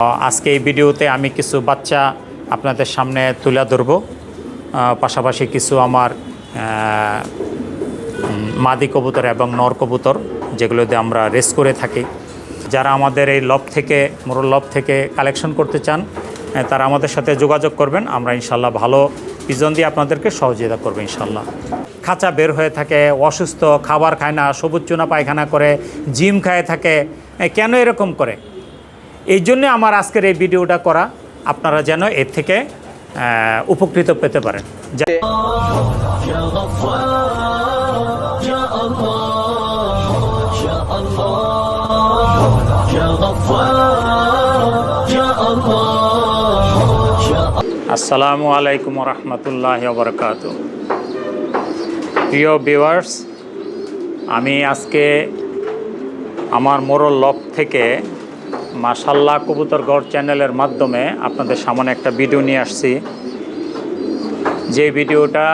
আজকে এই ভিডিওতে আমি কিছু বাচ্চা আপনাদের সামনে তুলে ধরব। পাশাপাশি কিছু আমার মাদি কবুতর এবং নর কবুতর, যেগুলো দিয়ে আমরা রেস করে থাকি। যারা আমাদের এই লব থেকে, মোরল লব থেকে কালেকশন করতে চান তারা আমাদের সাথে যোগাযোগ করবেন। আমরা ইনশাল্লাহ ভালো পিজন দিয়ে আপনাদেরকে সহযোগিতা করব ইনশাল্লাহ খাঁচা বের হয়ে থাকে, অসুস্থ, খাবার খায় না, সবুজ চুনা পায়খানা করে, জিম খায় থাকে কেন এরকম করে? এই জন্যে আমার আজকের এই ভিডিওটা করা আপনারা যেন এর থেকে উপকৃত পেতে পারেন। আসসালামু আলাইকুম রহমতুল্লাহ বরকাত প্রিয় বিভার্স আমি আজকে আমার মোরল লক থেকে মাসাল্লাহ কবুতরগড় চ্যানেলের মাধ্যমে আপনাদের সামনে একটা ভিডিও নিয়ে আসছি। যে ভিডিওটা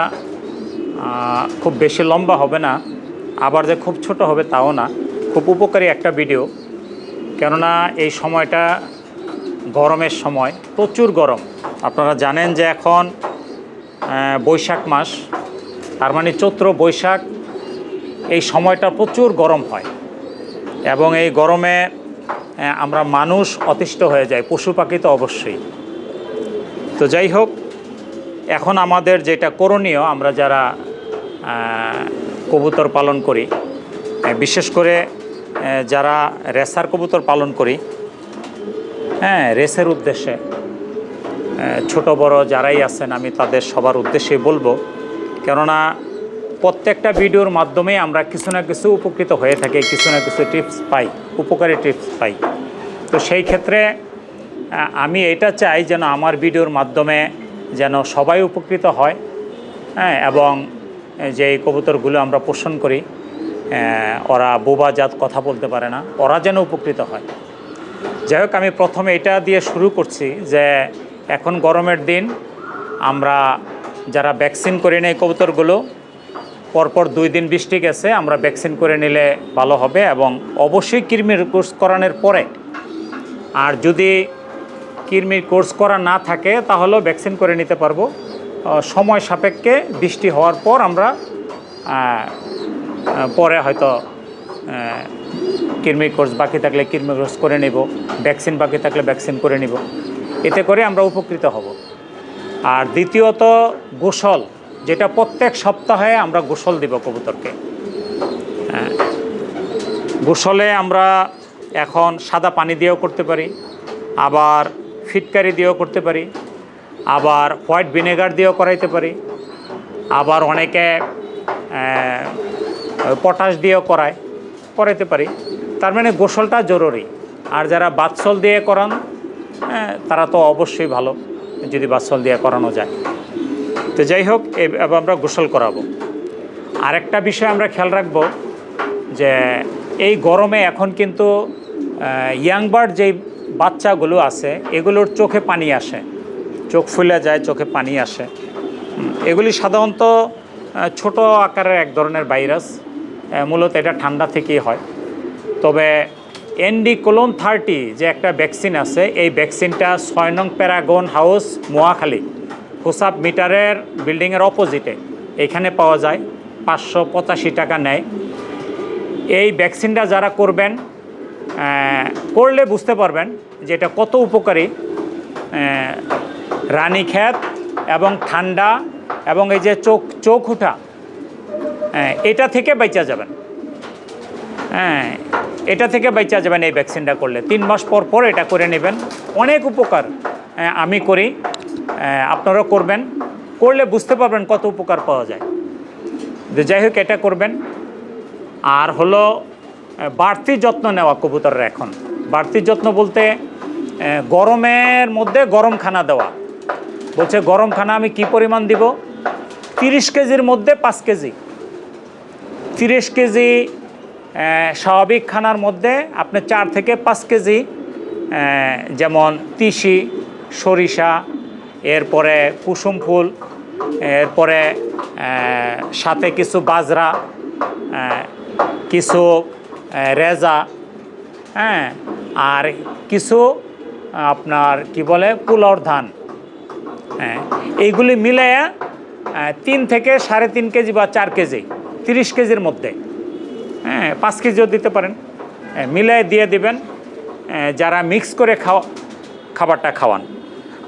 খুব বেশি লম্বা হবে না, আবার যে খুব ছোট হবে তাও না, খুব উপকারী একটা ভিডিও। কেননা এই সময়টা গরমের সময়, প্রচুর গরম। আপনারা জানেন যে এখন বৈশাখ মাস, তার মানে চৈত্র, বৈশাখ, এই সময়টা প্রচুর গরম হয়। এবং এই গরমে আমরা মানুষ অতিষ্ঠ হয়ে যাই, পশু পাখি তো অবশ্যই। তো যাই হোক, এখন আমাদের যেটা করণীয়, আমরা যারা কবুতর পালন করি বিশেষ করে যারা রেসার কবুতর পালন করি হ্যাঁ রেসের উদ্দেশ্যে ছোট বড় যারাই আছেন, আমি তাদের সবার উদ্দেশ্যে বলব, কেননা প্রত্যেকটা ভিডিওর মাধ্যমে আমরা কিছু না কিছু উপকৃত হয়ে থাকি, কিছু না কিছু টিপস পাই, উপকারী টিপস পাই। তো সেই ক্ষেত্রে আমি এটা চাই যেন আমার ভিডিওর মাধ্যমে যেন সবাই উপকৃত হয় হ্যাঁ এবং যে কবুতরগুলো আমরা পোষণ করি ওরা বোবা জাত কথা বলতে পারে না, ওরা যেন উপকৃত হয়। যাই হোক, আমি প্রথমে এটা দিয়ে শুরু করছি যে এখন গরমের দিন, আমরা যারা ভ্যাকসিন করে নেই কবুতরগুলো পরপর দুই দিন বৃষ্টি গেছে, আমরা ভ্যাকসিন করে নিলে ভালো হবে এবং অবশ্যই কৃমির কোর্স করানোর পরে আর যদি কৃমির কোর্স করা না থাকে, তাহলেও ভ্যাকসিন করে নিতে পারব। সময় সাপেক্ষে বৃষ্টি হওয়ার পর আমরা পরে হয়তো কৃমি কোর্স বাকি থাকলে কৃমি কোর্স করে নেব, ভ্যাকসিন বাকি থাকলে ভ্যাকসিন করে নিব। এতে করে আমরা উপকৃত হব। আর দ্বিতীয়ত গোসল। যেটা প্রত্যেক সপ্তাহে আমরা গোসল দিব কবুতরকে। হ্যাঁ। গোসলে আমরা এখন সাদা পানি দিয়েও করতে পারি আবার ফিটকারি দিয়েও করতে পারি আবার হোয়াইট ভিনেগার দিয়েও করাইতে পারি আবার অনেকে পটাশ দিয়েও করায় করাইতে পারি। তার মানে গোসলটা জরুরি। আর যারা বাৎসল দিয়ে করান হ্যাঁ, তারা তো অবশ্যই ভালো যদি বাৎসল দিয়ে করানো যায়। তো যাই হোক আমরা গোসল করাবো। আরেকটা বিষয় আমরা খেয়াল রাখব যে এই গরমে এখন কিন্তু ইয়াং বার্ড যেই বাচ্চাগুলো আছে, এগুলোর চোখে পানি আসে। চোখ ফুলে যায়, চোখে পানি আসে। এগুলি সাধারণত ছোট আকারের এক ধরনের ভাইরাস মূলত এটা ঠান্ডা থেকেই হয়। তবে এনডি কোলন থার্টি যে একটা ভ্যাকসিন আছে, এই ভ্যাকসিনটা ছয় নং প্যারাগন হাউস মোয়াখালী হোসাব মিটারের বিল্ডিংয়ের অপোজিটে। এখানে পাওয়া যায় পাঁচশো পঁচাশি টাকা নেয় এই ভ্যাকসিনটা যারা করবেন করলে বুঝতে পারবেন যে এটা কত উপকারী রানীক্ষেত এবং ঠান্ডা এবং এই যে চোখ চোখ উঠা এটা থেকে বেঁচা যাবেন। হ্যাঁ এটা থেকে বেঁচা যাবেন এই ভ্যাকসিনটা করলে। তিন মাস পর পর এটা করে নেবেন। অনেক উপকার আমি করি। আপনারাও করবেন। করলে বুঝতে পারবেন কত উপকার পাওয়া যায়। যে যাই হোক, এটা করবেন। আর হলো বাড়তি যত্ন নেওয়া কবুতরের এখন। বাড়তি যত্ন বলতে গরমের মধ্যে গরম খানা দেওয়া। বলছে, গরম খানা আমি কি পরিমাণ দিব? তিরিশ কেজির মধ্যে পাঁচ কেজি। তিরিশ কেজি স্বাভাবিক খানার মধ্যে আপনি চার থেকে পাঁচ কেজি যেমন তিসি, সরিষা এরপরে কুসুম ফুল, এরপরে সাথে কিছু বাজরা কিছু রেজা হ্যাঁ আর কিছু, আপনার কি বলে পুলর ধান। হ্যাঁ এইগুলি মিলে তিন থেকে সাড়ে তিন কেজি বা চার কেজি, তিরিশ কেজির মধ্যে। হ্যাঁ পাঁচ কেজিও দিতে পারেন। মিলিয়ে দিয়ে দিবেন। যারা মিক্স করে খাওয়া, খাবারটা খাওয়ান।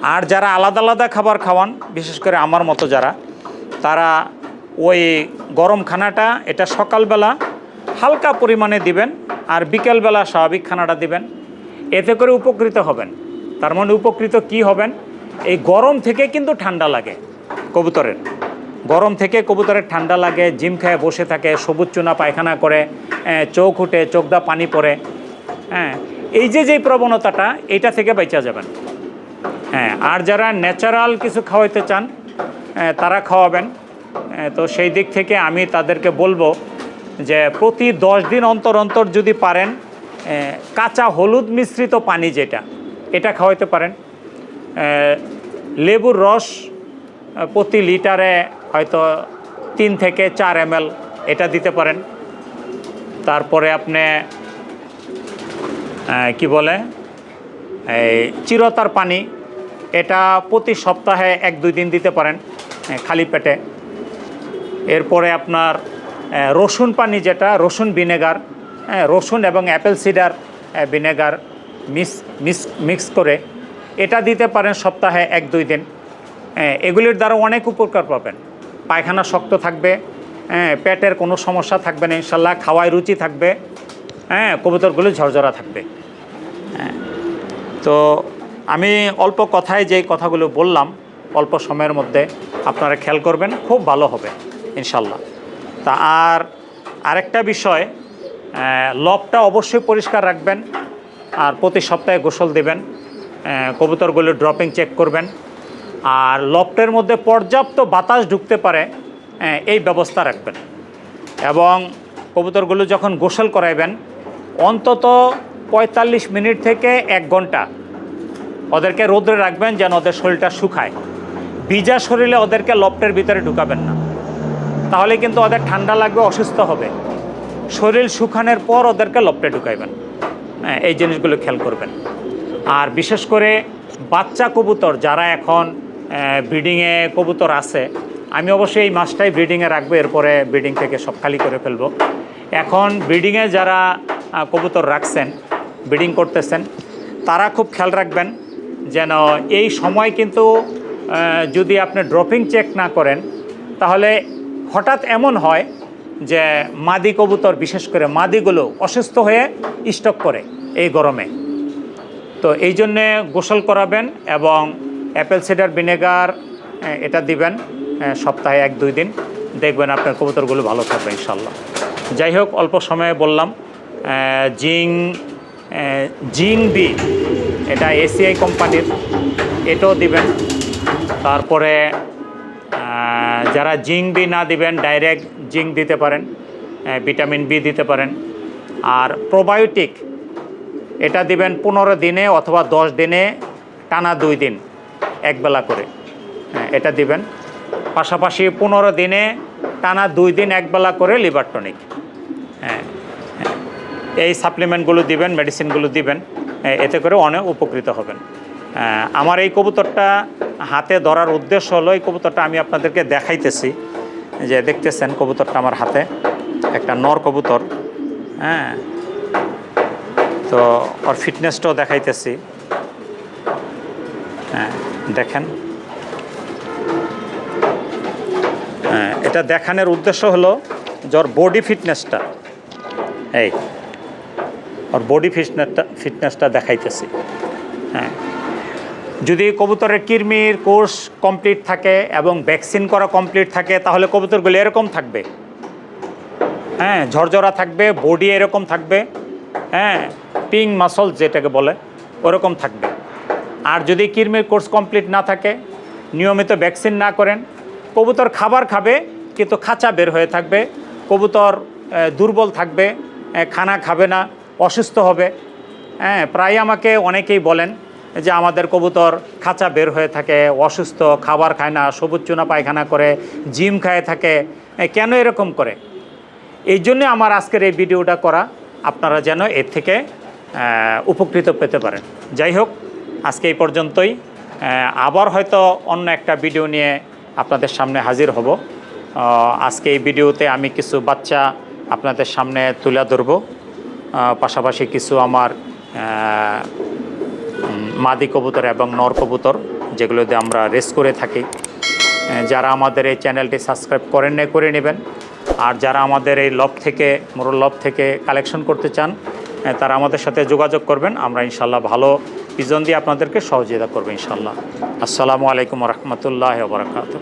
আর যারা আলাদা আলাদা খাবার খাওয়ান, বিশেষ করে আমার মতো যারা, তারা ওই গরম খানাটা এটা সকালবেলা হালকা পরিমাণে দিবেন আর বিকেলবেলা স্বাভাবিক খানাটা দিবেন। এতে করে উপকৃত হবেন। তার মানে উপকৃত কি হবেন? এই গরম থেকে কিন্তু ঠান্ডা লাগে কবুতরের। গরম থেকে কবুতরের ঠান্ডা লাগে, জিম খেয়ে বসে থাকে, সবুজ চুনা পায়খানা করে চোখ উঠে চোখদা পানি পড়ে হ্যাঁ এই যে যেই প্রবণতাটা, এইটা থেকে বেঁচে যাবেন। হ্যাঁ আর যারা ন্যাচারাল কিছু খাওয়াইতে চান তারা খাওয়াবেন। তো সেই দিক থেকে আমি তাদেরকে বলব যে প্রতি দশ দিন অন্তর অন্তর যদি পারেন কাঁচা হলুদ মিশ্রিত পানি যেটা, এটা খাওয়াইতে পারেন। লেবুর রস প্রতি লিটারে হয়তো তিন থেকে চার এম এটা দিতে পারেন। তারপরে আপনি কি বলে? এই চিরতার পানি এটা প্রতি সপ্তাহে এক, দুই দিন দিতে পারেন খালি পেটে। এরপরে আপনার রসুন পানি যেটা, রসুন ভিনেগার রসুন এবং apple cider vinegar mix mix mix করে এটা দিতে পারেন সপ্তাহে এক, দুই দিন। এগুলির দ্বারা অনেক উপকার পাবেন। পায়খানা শক্ত থাকবে হ্যাঁ পেটের কোনো সমস্যা থাকবে না, ইনশাল্লাহ খাওয়ায় রুচি থাকবে হ্যাঁ কবুতরগুলো ঝরঝরা থাকবে। হ্যাঁ তো আমি অল্প কথায় যে কথাগুলো বললাম, অল্প সময়ের মধ্যে আপনারা খেয়াল করবেন, খুব ভালো হবে, ইনশাল্লাহ। তা আর আরেকটা বিষয় লবটা অবশ্যই পরিষ্কার রাখবেন আর প্রতি সপ্তাহে গোসল দেবেন কবুতরগুলো ড্রপিং চেক করবেন। আর লফটের মধ্যে পর্যাপ্ত বাতাস ঢুকতে পারে এই ব্যবস্থা রাখবেন। এবং কবুতরগুলো যখন গোসল করাইবেন, অন্তত পঁয়তাল্লিশ মিনিট থেকে এক ঘণ্টা ওদেরকে রোদ্রে রাখবেন যেন ওদের শরীরটা শুকায়। ভিজা শরীরে ওদেরকে লফটের ভিতরে ঢুকাবেন না। তাহলে কিন্তু ওদের ঠান্ডা লাগবে, অসুস্থ হবে। শরীর শুকানোর পর ওদেরকে লফটে ঢুকাইবেন। হ্যাঁ এই জিনিসগুলো খেয়াল করবেন। আর বিশেষ করে বাচ্চা কবুতর যারা এখন ব্রিডিংয়ে কবুতর আছে, আমি অবশ্যই এই মাসটাই ব্রিডিংয়ে রাখব, এরপরে ব্রিডিং থেকে সব খালি করে ফেলব। এখন ব্রিডিংয়ে যারা কবুতর রাখছেন, ব্রিডিং করতেছেন, তারা খুব খেয়াল রাখবেন যেন এই সময় কিন্তু যদি আপনি ড্রপিং চেক না করেন, তাহলে হঠাৎ এমন হয় যে মাদি কবুতর, বিশেষ করে মাদিগুলো অসুস্থ হয়ে স্টক করে এই গরমে। তো এই জন্যে গোসল করাবেন এবং অ্যাপেল সিডার ভিনেগার এটা দিবেন সপ্তাহে এক দুই দিন। দেখবেন আপনার কবুতরগুলো ভালো থাকবে ইনশাল্লাহ যাই হোক, অল্প সময়ে বললাম জিং জিং বি এটা এসিআই কোম্পানির এটাও দিবেন। তারপরে যারা জিং বি না দিবেন ডাইরেক্ট জিং দিতে পারেন ভিটামিন বি দিতে পারেন। আর প্রোবায়োটিক এটা দিবেন পনেরো দিনে অথবা দশ দিনে টানা দুই দিন একবেলা করে। হ্যাঁ, এটা দিবেন। পাশাপাশি পনেরো দিনে টানা দুই দিন একবেলা করে লিভার টনিক হ্যাঁ হ্যাঁ। এই সাপ্লিমেন্টগুলো দিবেন মেডিসিনগুলো দিবেন। এতে করে অনেক উপকৃত হবেন। আমার এই কবুতরটা হাতে ধরার উদ্দেশ্য হলো, এই কবুতরটা আমি আপনাদেরকে দেখাইতেছি। যে দেখতেছেন কবুতরটা আমার হাতে, একটা নর কবুতর হ্যাঁ। তো ওর ফিটনেসটাও দেখাইতেছি। হ্যাঁ দেখেন। হ্যাঁ এটা দেখানোর উদ্দেশ্য হলো যে বডি ফিটনেসটা এই ওর বডি ফিটনেসটা ফিটনেসটা দেখাইতেছি। হ্যাঁ। যদি কবুতরের কৃমির কোর্স কমপ্লিট থাকে এবং ভ্যাকসিন করা কমপ্লিট থাকে, তাহলে কবুতরগুলো এরকম থাকবে। হ্যাঁ ঝরঝরা থাকবে বডি এরকম থাকবে হ্যাঁ পিং মাসল যেটাকে বলে, ওরকম থাকবে। আর যদি কৃমির কোর্স কমপ্লিট না থাকে, নিয়মিত ভ্যাকসিন না করেন, কবুতর খাবার খাবে, কিন্তু খাঁচা বের হয়ে থাকবে, কবুতর দুর্বল থাকবে খানা খাবে না অসুস্থ হবে। হ্যাঁ প্রায় আমাকে অনেকেই বলেন যে আমাদের কবুতর খাঁচা বের হয়ে থাকে, অসুস্থ, খাবার খায় না, সবুজ চুনা পায়খানা করে, জিম খায় থাকে। কেন এরকম করে? এই জন্যে আমার আজকের এই ভিডিওটা করা আপনারা যেন এর থেকে উপকৃত পেতে পারেন। যাই হোক, আজকে এই পর্যন্তই। আবার হয়তো অন্য একটা ভিডিও নিয়ে আপনাদের সামনে হাজির হব। আজকে এই ভিডিওতে আমি কিছু বাচ্চা আপনাদের সামনে তুলে ধরবো। পাশাপাশি কিছু আমার মাদি কবুতর এবং নর কবুতর, যেগুলো দিয়ে আমরা রেস করে থাকি। যারা আমাদের এই চ্যানেলটি সাবস্ক্রাইব করেন না করে নেবেন। আর যারা আমাদের এই লব থেকে, মোরল লব থেকে কালেকশন করতে চান তারা আমাদের সাথে যোগাযোগ করবেন। আমরা ইনশাল্লাহ ভালো পিজন দিয়ে আপনাদেরকে সহযোগিতা করব ইনশাল্লাহ আসসালামু আলাইকুম রহমতুল্লাহ বরকাত